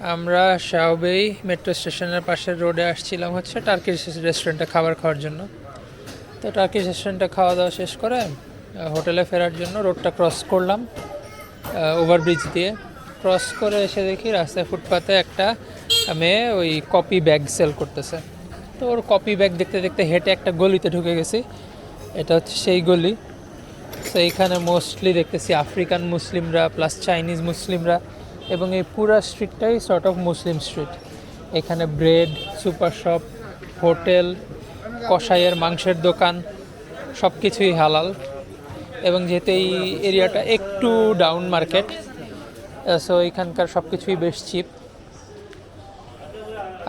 আমরা শাওবেই মেট্রো স্টেশনের পাশের রোডে আসছিলাম হচ্ছে টার্কিশ রেস্টুরেন্টে খাবার খাওয়ার জন্য। তো টার্কিশ রেস্টুরেন্টে খাওয়া দাওয়া শেষ করে হোটেলে ফেরার জন্য রোডটা ক্রস করলাম ওভারব্রিজ দিয়ে। ক্রস করে এসে দেখি রাস্তায় ফুটপাতে একটা মেয়ে ওই কপি ব্যাগ সেল করতেছে। তো ওর কপি ব্যাগ দেখতে দেখতে হেঁটে একটা গলিতে ঢুকে গেছি। এটা হচ্ছে সেই গলি। তো এইখানে মোস্টলি দেখতেছি আফ্রিকান মুসলিমরা প্লাস চাইনিজ মুসলিমরা এবং এই পুরা স্ট্রিটটাই সর্ট অফ মুসলিম স্ট্রিট এখানে ব্রেড সুপার শপ হোটেল কষাইয়ের মাংসের দোকান সব কিছুই হালাল। এবং যেহেতু এই এরিয়াটা একটু ডাউন মার্কেট সো এখানকার সব কিছুই বেশ চিপ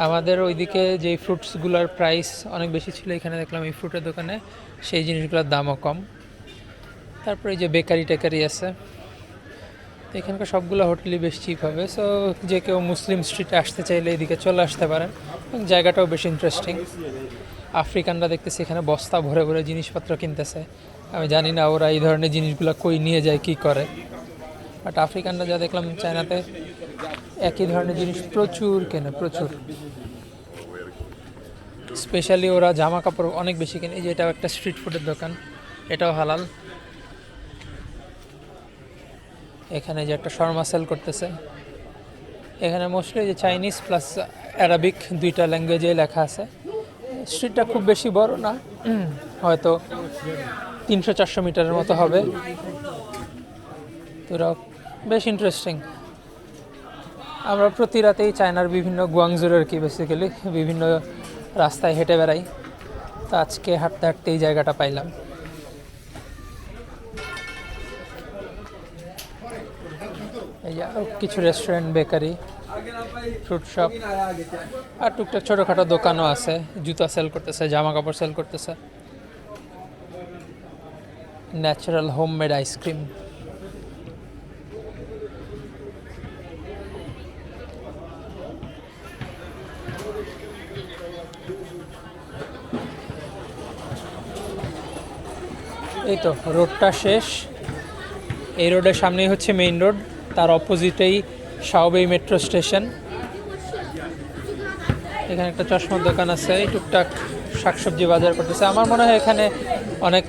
আমাদের ওইদিকে যেই ফ্রুটসগুলোর প্রাইস অনেক বেশি ছিল, এখানে দেখলাম এই ফ্রুটের দোকানে, সেই জিনিসগুলোর দামও কম। তারপরে যে বেকারি টেকারি আছে তো এখানকার সবগুলো হোটেলই বেশ চিপ হবে। সো যে কেউ মুসলিম স্ট্রিটে আসতে চাইলে এদিকে চলে আসতে পারেন। জায়গাটাও বেশ ইন্টারেস্টিং আফ্রিকানরা দেখতেছি এখানে বস্তা ভরে ভরে জিনিসপত্র কিনতেছে। আমি জানি না ওরা এই ধরনের জিনিসগুলো কই নিয়ে যায়, কি করে। বাট আফ্রিকানরা যা দেখলাম চায়নাতে, একই ধরনের জিনিস প্রচুর কেনে, প্রচুর। স্পেশালি ওরা জামা কাপড় অনেক বেশি কেনে। এই যে এটাও একটা স্ট্রিট ফুডের দোকান। এটাও হালাল। এখানে যে একটা শর্মা সেল করতেছে। এখানে মোস্টলি যে চাইনিজ প্লাস অ্যারাবিক দুইটা ল্যাঙ্গুয়েজে লেখা আছে। স্ট্রিটটা খুব বেশি বড় না, হয়তো তিনশো চারশো মিটারের মতো হবে। তো বেশ ইন্টারেস্টিং আমরা প্রতি রাতেই চায়নার বিভিন্ন গুয়াংজুর আর কি বেসিক্যালি বিভিন্ন রাস্তায় হেঁটে বেড়াই। তো আজকে হাঁটতে হাঁটতে এই জায়গাটা পাইলাম। কিছু রেস্টুরেন্ট বেকারি ফ্রুট শপ আর টুকটাক ছোটোখাটো দোকানও আছে। জুতা সেল করতেছে, জামা কাপড় সেল করতেছে। ন্যাচারাল হোমমেড আইসক্রিম এই তো রোডটা শেষ। এই রোডের সামনেই হচ্ছে মেইন রোড তার অপোজিটেই শাওবেই মেট্রো স্টেশন। এখানে একটা চশমার দোকান আছে টুকটাক শাকসবজি বাজার করতেছে। আমার মনে হয় এখানে অনেক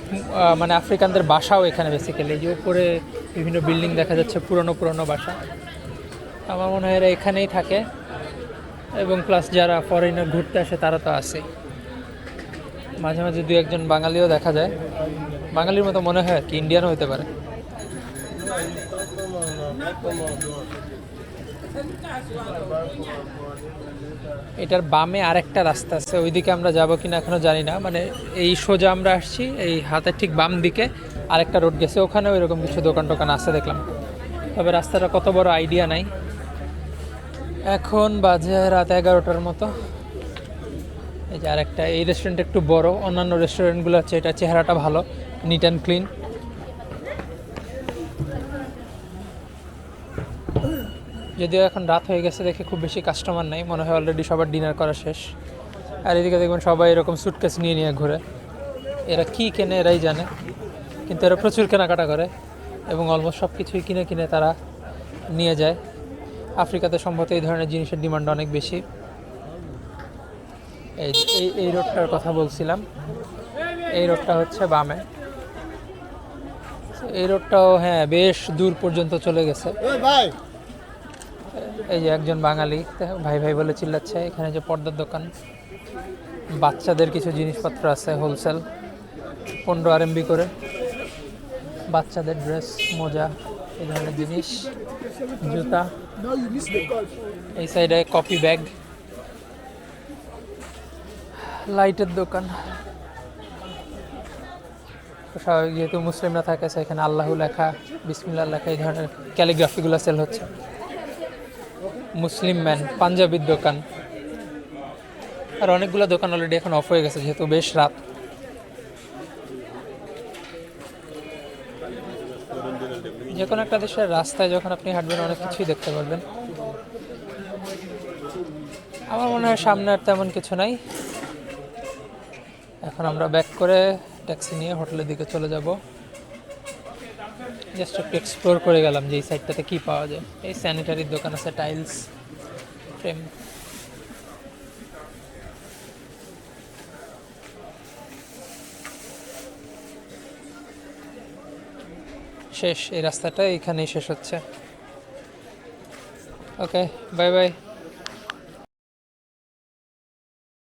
মানে আফ্রিকানদের বাসাও এখানে বেসিক্যালি যে উপরে বিভিন্ন বিল্ডিং দেখা যাচ্ছে, পুরনো পুরনো বাসা। আমার মনে হয় এরা এখানেই থাকে। এবং প্লাস যারা ফরেনার ঘুরতে আসে, তারা তো আছে মাঝে মাঝে দু একজন বাঙালিও দেখা যায়। বাঙালির মতো মনে হয় কি ইন্ডিয়ানও হতে পারে। এটার বামে আরেকটা রাস্তা আছে, ওইদিকে আমরা যাব কিনা এখনও জানি না। মানে এই সোজা আমরা আসছি, এই হাতের ঠিক বাম দিকে আরেকটা রোড গেছে ওখানে ওইরকম কিছু দোকান টোকান আছে দেখলাম। তবে রাস্তাটা কত বড় আইডিয়া নাই। এখন বাজে রাত এগারোটার মতো। এই যে আরেকটা, এই রেস্টুরেন্ট একটু বড়, অন্যান্য রেস্টুরেন্টগুলো আছে, এটা চেহারাটা ভালো নিট অ্যান্ড ক্লিন যদিও এখন রাত হয়ে গেছে, দেখে খুব বেশি কাস্টমার নাই। মনে হয় অলরেডি সবার ডিনার করা শেষ। আর এদিকে দেখবেন সবাই এরকম সুটকেস নিয়ে নিয়ে ঘুরে। এরা কি কেনে, এরাই জানে। কিন্তু এরা প্রচুর কেনাকাটা করে এবং অলমোস্ট সব কিছুই কিনে কিনে তারা নিয়ে যায়। আফ্রিকাতে সম্ভবত এই ধরনের জিনিসের ডিমান্ড অনেক বেশি। এই এই রোডটার কথা বলছিলাম। এই রোডটা হচ্ছে বামে। এই রোডটাও হ্যাঁ বেশ দূর পর্যন্ত চলে গেছে। ভাই এই যে একজন বাঙালি, ভাই ভাই বলে চিল্লাচ্ছে, এখানে যে পর্দার দোকান, বাচ্চাদের কিছু জিনিসপত্র আছে হোলসেল পনেরো আরএমবি করে, বাচ্চাদের ড্রেস মোজা, এই ধরনের জিনিস, জুতা, এই সাইডে কপি ব্যাগ লাইটের দোকান। যেহেতু মুসলিমরা থাকে, সেখানে আল্লাহ লেখা, বিসমিল্লাহ লেখা, এই ধরনের ক্যালিগ্রাফিগুলো সেল হচ্ছে। মুসলিম ম্যান, পাঞ্জাবির দোকান। আর অনেকগুলো দোকান অলরেডি এখন অফ হয়ে গেছে, যেহেতু বেশ রাত। যে কোনো একটা দেশের রাস্তায় যখন আপনি হাঁটবেন, অনেক কিছুই দেখতে পারবেন। আমার মনে হয় সামনে আর তেমন কিছু নাই। এখন আমরা ব্যাক করে ট্যাক্সি নিয়ে হোটেলের দিকে চলে যাব। জাস্ট একটু এক্সপ্লোর করে গেলাম যে এই সাইডটাতে কী পাওয়া যায়। এই স্যানিটারির দোকান আছে টাইলস ফ্রেম শেষ, এই রাস্তাটা এখানেই শেষ হচ্ছে। Okay bye bye